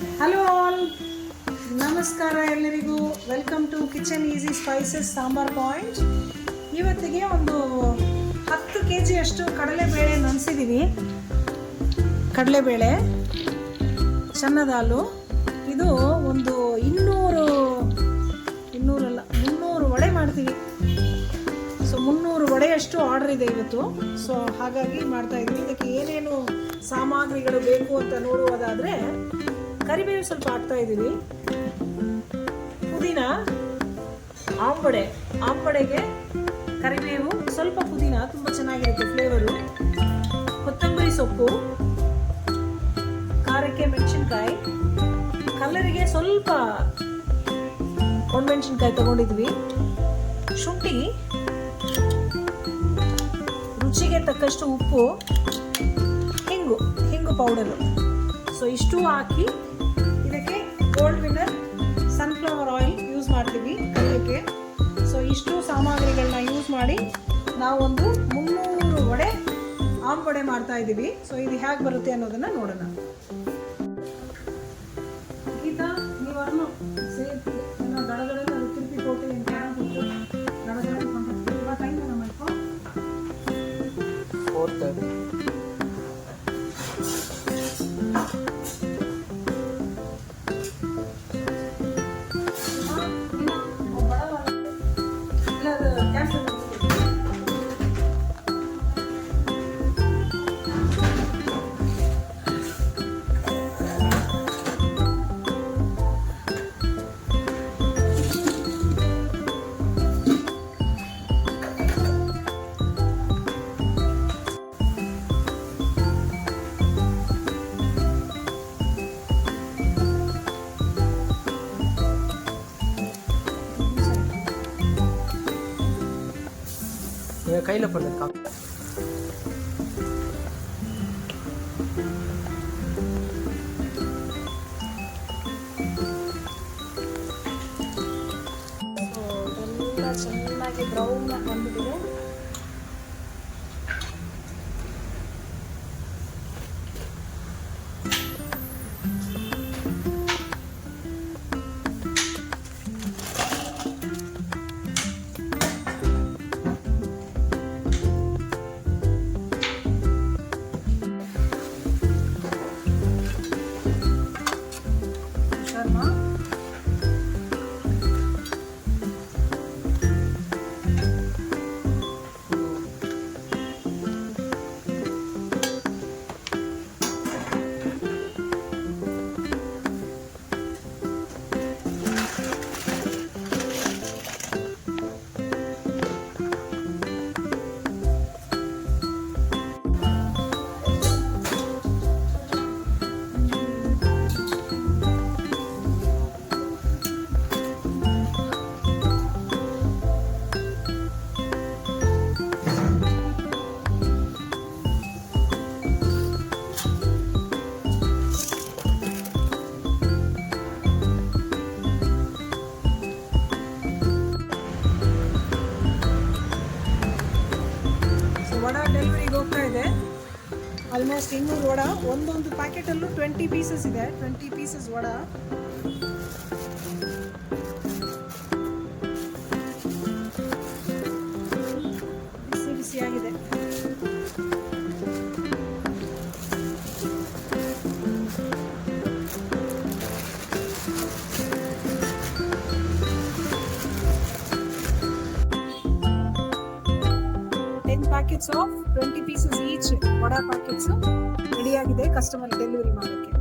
Hello all ನಮಸ್ಕಾರ ಎಲ್ಲರಿಗೂ. Welcome to Kitchen Easy Spices sambar point ಇವತ್ತಿಗೆ ಒಂದು ಹತ್ತು ಕೆ ಜಿಯಷ್ಟು ಕಡಲೆಬೇಳೆ ನೆನೆಸಿದ್ದೀವಿ ಕಡಲೆಬೇಳೆ, ಚೆನ್ನದಾಲು, ಇದು ಒಂದು ಇನ್ನೂರು, ಇನ್ನೂರಲ್ಲ, ಮುನ್ನೂರು ವಡೆ ಮಾಡ್ತೀವಿ. ಸೊ ಮುನ್ನೂರು ವಡೆಯಷ್ಟು ಆರ್ಡರ್ ಇದೆ ಇವತ್ತು. ಸೊ ಹಾಗಾಗಿ ಮಾಡ್ತಾ ಇದಕ್ಕೆ ಏನೇನು ಸಾಮಗ್ರಿಗಳು ಬೇಕು ಅಂತ ನೋಡುವುದಾದರೆ ಕರಿಬೇವು ಸ್ವಲ್ಪ ಹಾಕ್ತಾ ಇದ್ದೀವಿ ಪುದೀನ ಆಂಬಡೆ ಆಂಬಡೆಗೆ ಕರಿಬೇವು, ಸ್ವಲ್ಪ ಪುದೀನ, ತುಂಬ ಚೆನ್ನಾಗಿರುತ್ತೆ ಫ್ಲೇವರು ಕೊತ್ತಂಬರಿ ಸೊಪ್ಪು, ಖಾರಕ್ಕೆ ಮೆಣಸಿನ್ಕಾಯಿ. ಕಲ್ಲರಿಗೆ ಸ್ವಲ್ಪ ಒಣಮೆಣಸಿನ್ಕಾಯಿ ತಗೊಂಡಿದ್ವಿ. ಶುಂಠಿ, ರುಚಿಗೆ ತಕ್ಕಷ್ಟು ಉಪ್ಪು, ಹಿಂಗು ಹಿಂಗು ಪೌಡರು ಸೊ ಇಷ್ಟು ಹಾಕಿ ಇದಕ್ಕೆ Gold Winner sunflower oil use ಮಾಡ್ತೀವಿ ಅದಕ್ಕೆ. ಸೊ ಇಷ್ಟು ಸಾಮಗ್ರಿಗಳನ್ನ ಯೂಸ್ ಮಾಡಿ ನಾವೊಂದು ಮುನ್ನೂರು ವಡೆ ಆಮ್ ವಡೆ ಮಾಡ್ತಾ ಇದ್ದೀವಿ. ಸೊ ಇದು ಹೇಗೆ ಬರುತ್ತೆ ಅನ್ನೋದನ್ನು ನೋಡೋಣ. ಗೀತಾ ನೀವನ್ನು எங்கள் கையில் பண்ணியிருக்காங்க சின்னதாகி ப்ரௌனாக ಇದೆ. ಆಲ್ಮೋಸ್ಟ್ ಇನ್ನೂರು ವಡ. ಒಂದೊಂದು ಪ್ಯಾಕೆಟಲ್ಲೂ ಟ್ವೆಂಟಿ ಪೀಸಸ್ ಇದೆ. Twenty pieces vada. Packets of twenty pieces each vada packets ರೆಡಿಯಾಗಿದೆ ಕಸ್ಟಮರ್ ಡೆಲಿವರಿ ಮಾಡೋಕ್ಕೆ.